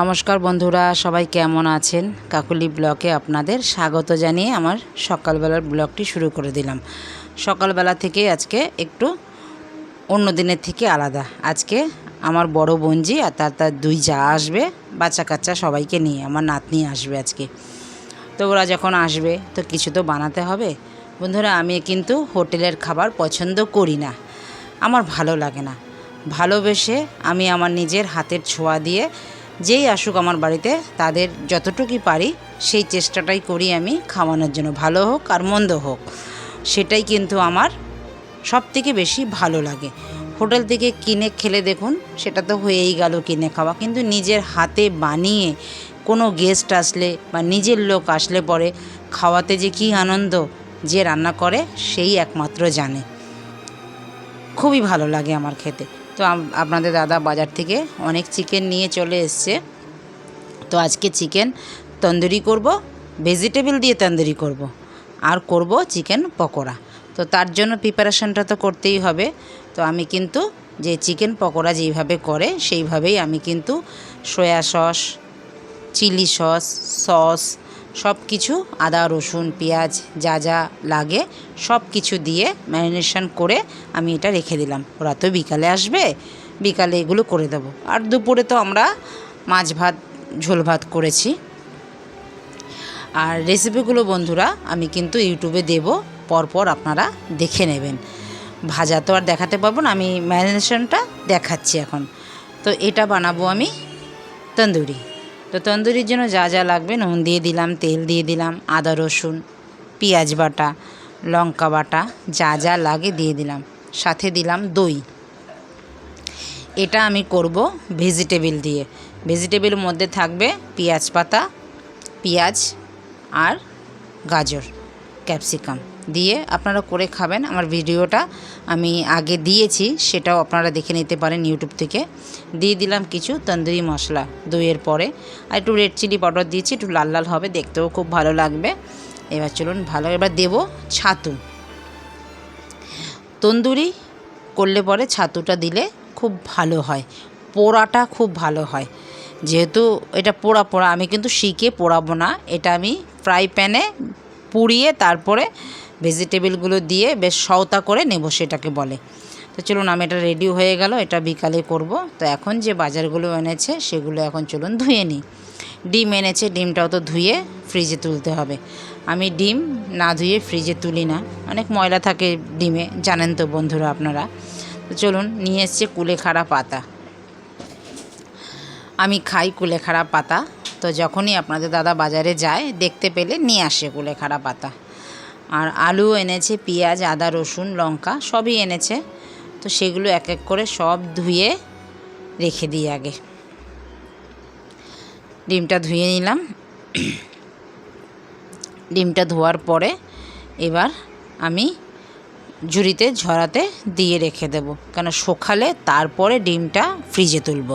নমস্কার বন্ধুরা, সবাই কেমন আছেন? কাকুলি ব্লকে আপনাদের স্বাগত জানিয়ে আমার সকালবেলার ব্লগটি শুরু করে দিলাম। সকালবেলা থেকে আজকে একটু অন্য দিনের থেকে আলাদা। আজকে আমার বড় বোনজি আর তার তার দুই যা আসবে, বাচ্চা কাচ্চা সবাইকে নিয়ে, আমার নাতনি আসবে আজকে। তো ওরা যখন আসবে, তো কিছু তো বানাতে হবে। বন্ধুরা, আমি কিন্তু হোটেলের খাবার পছন্দ করি না। আমার ভালো লাগে না। ভালোবেসে আমি আমার নিজের হাতের ছোঁয়া দিয়ে যেই আসুক আমার বাড়িতে, তাদের যতটুকুই পারি, সেই চেষ্টাটাই করি আমি খাওয়ানোর জন্য, ভালো হোক আর মন্দ হোক। সেটাই কিন্তু আমার সব থেকে বেশি ভালো লাগে। হোটেল থেকে কিনে খেলে দেখুন, সেটা তো হয়েই গেল কিনে খাওয়া। কিন্তু নিজের হাতে বানিয়ে কোনো গেস্ট আসলে বা নিজের লোক আসলে পরে খাওয়াতে যে কী আনন্দ, যে রান্না করে, সেই একমাত্র জানে। খুবই ভালো লাগে আমার খেতে। তো আপনাদের দাদা বাজার থেকে অনেক চিকেন নিয়ে চলে এসছে। তো আজকে চিকেন তন্দুরি করব ভেজিটেবল দিয়ে তন্দুরি করব, আর করব চিকেন পকোড়া। তো তার জন্য প্রিপারেশনটা তো করতেই হবে। তো আমি কিন্তু যে চিকেন পকোড়া যেইভাবে করে, সেইভাবেই আমি কিন্তু soya sauce chilli sauce sauce সব কিছু আদা, রসুন, পেঁয়াজ যা যা লাগে সব কিছু দিয়ে ম্যারিনেশন করে আমি এটা রেখে দিলাম। ওরা তো বিকালে আসবে, বিকালে এগুলো করে দেবো। আর দুপুরে তো আমরা মাছ ভাত, ঝোল ভাত করেছি। আর রেসিপিগুলো বন্ধুরা আমি কিন্তু ইউটিউবে দেব, পরপর আপনারা দেখে নেবেন। ভাজা তো আর দেখাতে পারব না, আমি ম্যারিনেশনটা দেখাচ্ছি এখন। তো এটা বানাবো আমি তন্দুরি। তো তন্দুরির জন্য যা যা লাগবে, নুন দিয়ে দিলাম, তেল দিয়ে দিলাম, আদা, রসুন, পেঁয়াজ বাটা, লঙ্কা বাটা, যা যা লাগে দিয়ে দিলাম। সাথে দিলাম দই। এটা আমি করব ভেজিটেবিল দিয়ে। ভেজিটেবিলের মধ্যে থাকবে পেঁয়াজ পাতা, পেঁয়াজ আর গাজর, ক্যাপসিকাম। দিয়ে আপনারা করে খাবেন। আমার ভিডিওটা আমি আগে দিয়েছি, সেটাও আপনারা দেখে নিতে পারেন ইউটিউব থেকে। দিয়ে দিলাম কিছু তন্দুরি মশলা দইয়ের পরে। আর একটু রেড চিলি পাউডার দিয়েছি, একটু লাল লাল হবে, দেখতেও খুব ভালো লাগবে। এবার চলুন, ভালো, এবার দেবো ছাতু। তন্দুরি করলে পরে ছাতুটা দিলে খুব ভালো হয়, পোড়াটা খুব ভালো হয়। যেহেতু এটা পোড়া পোড়া, আমি কিন্তু শিখে পোড়াবো না। এটা আমি ফ্রাই প্যানে পুড়িয়ে তারপরে ভেজিটেবলগুলো দিয়ে বেশ সওতা করে নেব সেটাকে বলে। তো চলুন, আমি এটা রেডি হয়ে গেল, এটা বিকালে করব। তো এখন যে বাজারগুলো এনেছে, সেগুলো এখন চলুন ধুয়ে নিই। ডিম এনেছে, ডিমটাও তো ধুয়ে ফ্রিজে তুলতে হবে। আমি ডিম না ধুয়ে ফ্রিজে তুলি না। অনেক ময়লা থাকে ডিমে, জানেন তো বন্ধুরা আপনারা। তো চলুন, নিয়ে এসছে কুলেখাড়া পাতা। আমি খাই কুলেখাড়া পাতা। তো যখনই আপনাদের দাদা বাজারে যায়, দেখতে পেলে নিয়ে আসে কুলেখাড়া পাতা। আর আলু এনেছে, পেঁয়াজ, আদা, রসুন, লঙ্কা, সবই এনেছে। তো সেগুলো এক এক করে সব ধুয়ে রেখে দিই আগে। ডিমটা ধুয়ে নিলাম। ডিমটা ধোয়ার পরে এবার আমি ঝুড়িতে, ঝরাতে দিয়ে রেখে দেব। কেন সকালে তারপরে ডিমটা ফ্রিজে তুলব।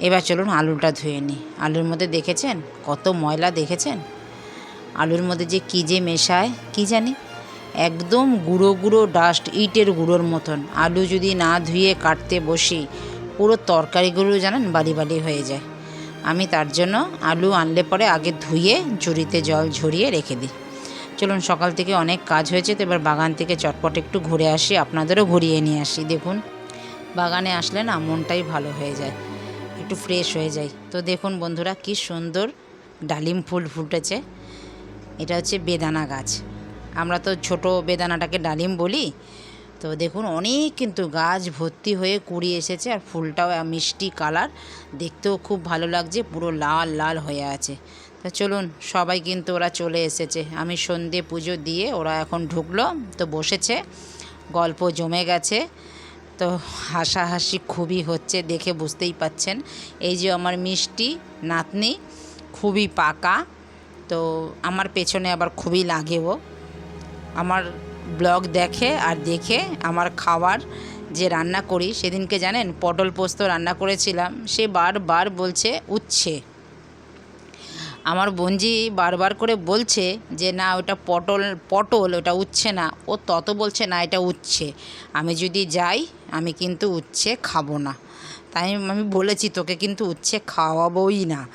এবার চলুন আলুটা ধুয়ে নিই। আলুর মধ্যে দেখেছেন? কত ময়লা দেখেছেন? আলুর মধ্যে যে কী যে মেশায়, কি জানি? একদম গুঁড়ো গুঁড়ো ডাস্ট ইটের গুঁড়োর মতন। আলু যদি না ধুয়ে কাটতে বসি, পুরো তরকারিগুলো জানেন বালি বালি হয়ে যায়। আমি তার জন্য আলু আনলে পরে আগে ধুয়ে ঝুড়িতে জল ঝরিয়ে রেখে দিই। চলুন, সকাল থেকে অনেক কাজ হয়েছে, তো এবার বাগান থেকে চটপট একটু ঘুরে আসি, আপনাদেরও ঘুরিয়ে নিয়ে আসি, দেখুন। বাগানে আসলে না মনটাই ভালো হয়ে যায়, একটু ফ্রেশ হয়ে যায়। তো দেখুন বন্ধুরা, কি সুন্দর ডালিম ফুল ফুটেছে। এটা হচ্ছে বেদানা গাছ। আমরা তো ছোট বেদানাটাকে ডালিম বলি। তো দেখুন, অনেক কিন্তু গাছ ভর্তি হয়ে কুড়ি এসেছে আর ফুলটাও মিষ্টি কালার। দেখতেও খুব ভালো লাগছে, পুরো লাল লাল হয়ে আছে। তো চলুন, সবাই কিন্তু ওরা চলে এসেছে। আমি সন্ধে পুজো দিয়ে ওরা এখন ঢুকলো, তো বসেছে। গল্প জমে গেছে। তো হাসাহাসি খুবই হচ্ছে, দেখে বুঝতেই পাচ্ছেন। এই যে আমার মিষ্টি নাতনি, খুবই পাকা। তো আমার পেছনে আবার খুবই লাগেও আমার ব্লগ দেখে আর দেখে আমার খাবার যে রান্না করি, সেদিনকে জানেন পটল পোস্ত রান্না করেছিলাম, সে বারবার বলছে, উচ্ছে। আমার বোনজি বারবার করে বলছে যে, না, ওটা পটল পটল, ওটা উচ্ছে না। ও তত বলছে, না, এটা উচ্ছে। আমি যদি যাই, আমি কিন্তু উচ্ছে খাব না। তাই আমি বলেছি, তোকে কিন্তু উচ্ছে খাওয়াবোই না।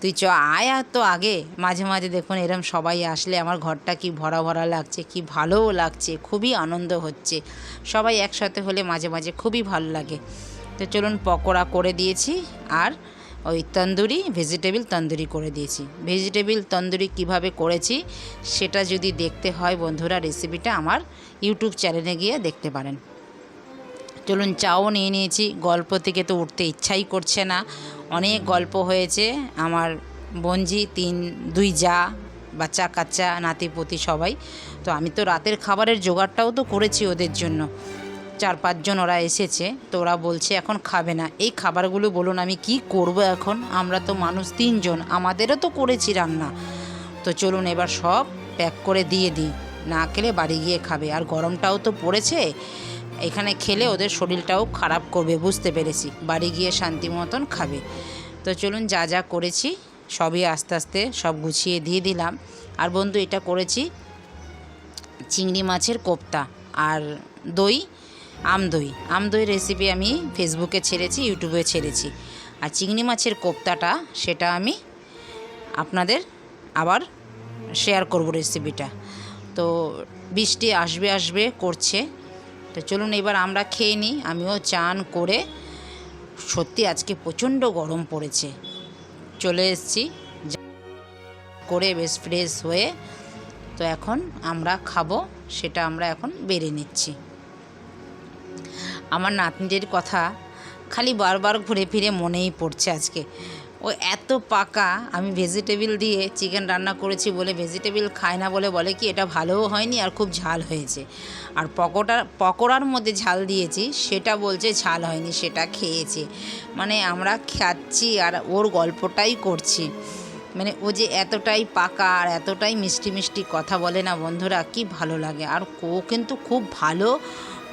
তুই চ, আয় আর তো আগে। মাঝে মাঝে দেখুন এরম সবাই আসলে আমার ঘরটা কি ভরা ভরা লাগছে, কি ভালোও লাগছে, খুবই আনন্দ হচ্ছে। সবাই একসাথে হলে মাঝে মাঝে খুবই ভালো লাগে। তো চলুন পকোড়া করে দিয়েছি আর ওই তন্দুরি ভেজিটেবিল তন্দুরি করে দিয়েছি। ভেজিটেবিল তন্দুরি কীভাবে করেছি সেটা যদি দেখতে হয় বন্ধুরা রেসিপিটা আমার ইউটিউব চ্যানেলে গিয়ে দেখতে পারেন। চলুন চাও নিয়ে নিয়েছি, গল্প থেকে তো উঠতে ইচ্ছাই করছে না। অনেক গল্প হয়েছে। আমার বঞ্জি তিন, দুই যা, বাচ্চা, কাচ্চা নাতিপতি সবাই। তো আমি তো রাতের খাবারের জোগাড়টাও তো করেছি ওদের জন্য। চার পাঁচজন ওরা এসেছে, তো ওরা বলছে এখন খাবে না। এই খাবারগুলো বলুন আমি কি করব এখন? আমরা তো মানুষ তিনজন, আমাদেরও তো করেছি রান্না। তো চলুন এবার সব প্যাক করে দিয়ে দিই। না খেলে বাড়ি গিয়ে খাবে। আর গরমটাও তো পড়েছে। এখানে খেলে ওদের শরীরটাও খারাপ করবে, বুঝতে পেরেছি। বাড়ি গিয়ে শান্তি মতন খাবে। তো চলুন যা যা করেছি, সবই আস্তে আস্তে সব গুছিয়ে দিয়ে দিলাম। আর বন্ধু, এটা করেছি চিংড়ি মাছের কোপ্তা আর দই আমদই আমদই রেসিপি আমি ফেসবুকে ছেড়েছি ইউটিউবে ছেড়েছি। আর চিংড়ি মাছের কোপ্তাটা, সেটা আমি আপনাদের আবার শেয়ার করব রেসিপিটা তো বৃষ্টি আসবে আসবে, করছে। তো চলুন এবার আমরা খেয়ে নিই। আমিও চান করে সত্যি আজকে প্রচণ্ড গরম পড়েছে। চলে এসেছি। করে বেশ ফ্রেশ হয়ে তো এখন আমরা খাব, সেটা আমরা এখন বেড়ে নিচ্ছি। আমার নাতনিদের কথা খালি বারবার ঘুরে ফিরে মনেই পড়ছে আজকে। ও এত পাকা, আমি ভেজিটেবিল দিয়ে চিকেন রান্না করেছি বলে ভেজিটেবিল খায় না বলে বলে কি এটা ভালোও হয়নি আর খুব ঝাল হয়েছে। আর পকোটা, পকোড়ার মধ্যে ঝাল দিয়েছি, সেটা বলছে ঝাল হয়নি, সেটা খেয়েছে। মানে আমরা খাচ্ছি আর ওর গল্পটাই করছি। মানে ও যে এতটাই পাকা আর এতটাই মিষ্টি মিষ্টি কথা বলে না বন্ধুরা, কি ভালো লাগে। আর ও কিন্তু খুব ভালো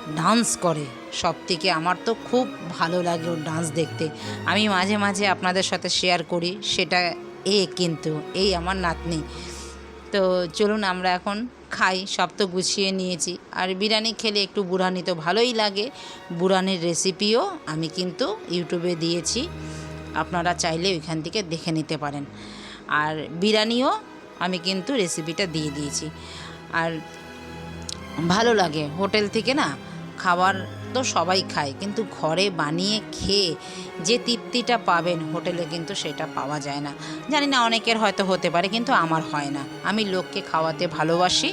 ডান্স করে। সব থেকে আমার তো খুব ভালো লাগে ওর ডান্স দেখতে। আমি মাঝে মাঝে আপনাদের সাথে শেয়ার করি, সেটা এ কিন্তু, এই আমার নাতনি। তো চলুন আমরা এখন খাই, সব তো গুছিয়ে নিয়েছি। আর বিরিয়ানি খেলে একটু বুড়ানি তো ভালোই লাগে। বুড়ানির রেসিপিও আমি কিন্তু ইউটিউবে দিয়েছি। আপনারা চাইলে ওইখান থেকে দেখে নিতে পারেন। আর বিরিয়ানিও আমি কিন্তু রেসিপিটা দিয়ে দিয়েছি। আর ভালো লাগে। হোটেল থেকে না খাবার তো সবাই খায়, কিন্তু ঘরে বানিয়ে খেয়ে যে তৃপ্তিটা পাবেন হোটেলে কিন্তু সেটা পাওয়া যায় না। জানি না অনেকের হয়তো হতে পারে, কিন্তু আমার হয় না। আমি লোককে খাওয়াতে ভালোবাসি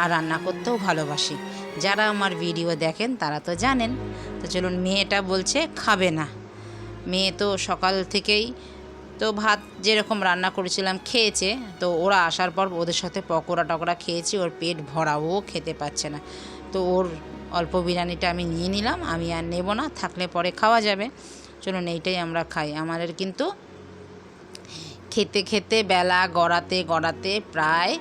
আর রান্না করতেও ভালোবাসি। যারা আমার ভিডিও দেখেন তারা তো জানেন। তো চলুন, মেয়েটা বলছে খাবে না। মেয়ে তো সকাল থেকেই তো ভাত যেরকম রান্না করেছিলাম খেয়েছে, তো ওরা আসার পর ওদের সাথে পকোড়া টকোড়া খেয়েছি, ওর পেট ভরা ও খেতে পাচ্ছে না। তো ওর অল্প বিরিয়ানিটা আমি নিয়ে নিলাম, আমি আর নেব না, থাকলে পরে খাওয়া যাবে। চলুন এইটাই আমরা খাই। আমাদের কিন্তু খেতে খেতে বেলা গড়াতে গড়াতে প্রায়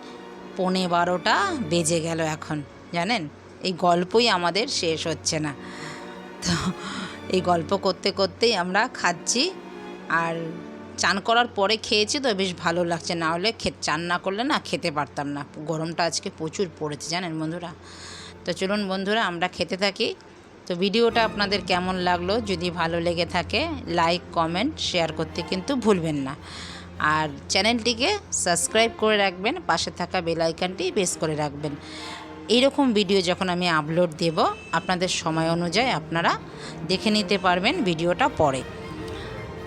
পৌনে বারোটা বেজে গেল এখন, জানেন? এই গল্পই আমাদের শেষ হচ্ছে না। তো এই গল্প করতে করতেই আমরা খাচ্ছি, আর চান করার পরে খেয়েছি তো বেশ ভালো লাগছে। না হলে খে, চান না করলে না খেতে পারতাম না। গরমটা আজকে প্রচুর পড়েছে, জানেন বন্ধুরা? তো চলুন বন্ধুরা, আমরা খেতে থাকি। তো ভিডিওটা আপনাদের কেমন লাগল, যদি ভালো লেগে থাকে লাইক কমেন্ট শেয়ার করতে কিন্তু ভুলবেন না। আর চ্যানেলটিকে সাবস্ক্রাইব করে রাখবেন, পাশে থাকা বেল আইকনটি প্রেস করে রাখবেন। এইরকম ভিডিও যখন আমি আপলোড দেব, আপনাদের সময় অনুযায়ী আপনারা দেখে নিতে পারবেন ভিডিওটা পরে।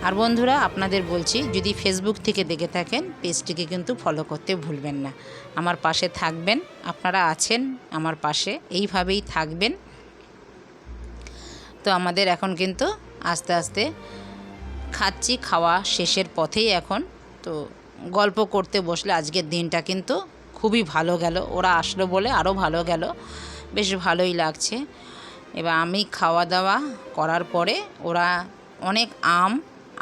আর বন্ধুরা, আপনাদের বলছি, যদি ফেসবুক থেকে দেখে থাকেন, পেজটিকে কিন্তু ফলো করতে ভুলবেন না। আমার পাশে থাকবেন, আপনারা আছেন আমার পাশে, এইভাবেই থাকবেন। তো আমাদের এখন কিন্তু আস্তে আস্তে খাচ্ছি, খাওয়া শেষের পথেই এখন। তো গল্প করতে বসলে আজকের দিনটা কিন্তু খুবই ভালো গেল। ওরা আসলো বলে আরও ভালো গেল। বেশ ভালোই লাগছে। এবার আমি খাওয়া দাওয়া করার পরে ওরা অনেক আম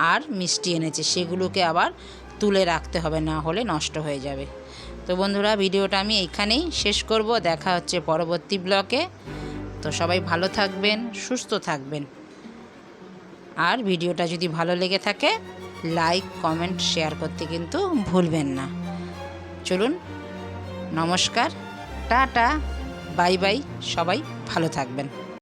আর মিষ্টি এনেছে, সেগুলোকে আবার তুলে রাখতে হবে, না হলে নষ্ট হয়ে যাবে। তো বন্ধুরা, ভিডিওটা আমি এইখানেই শেষ করব। দেখা হচ্ছে পরবর্তী ব্লকে। তো সবাই ভালো থাকবেন, সুস্থ থাকবেন। আর ভিডিওটা যদি ভালো লেগে থাকে, লাইক, কমেন্ট, শেয়ার করতে কিন্তু ভুলবেন না। চলুন, নমস্কার, টাটা, বাই বাই, সবাই ভালো থাকবেন।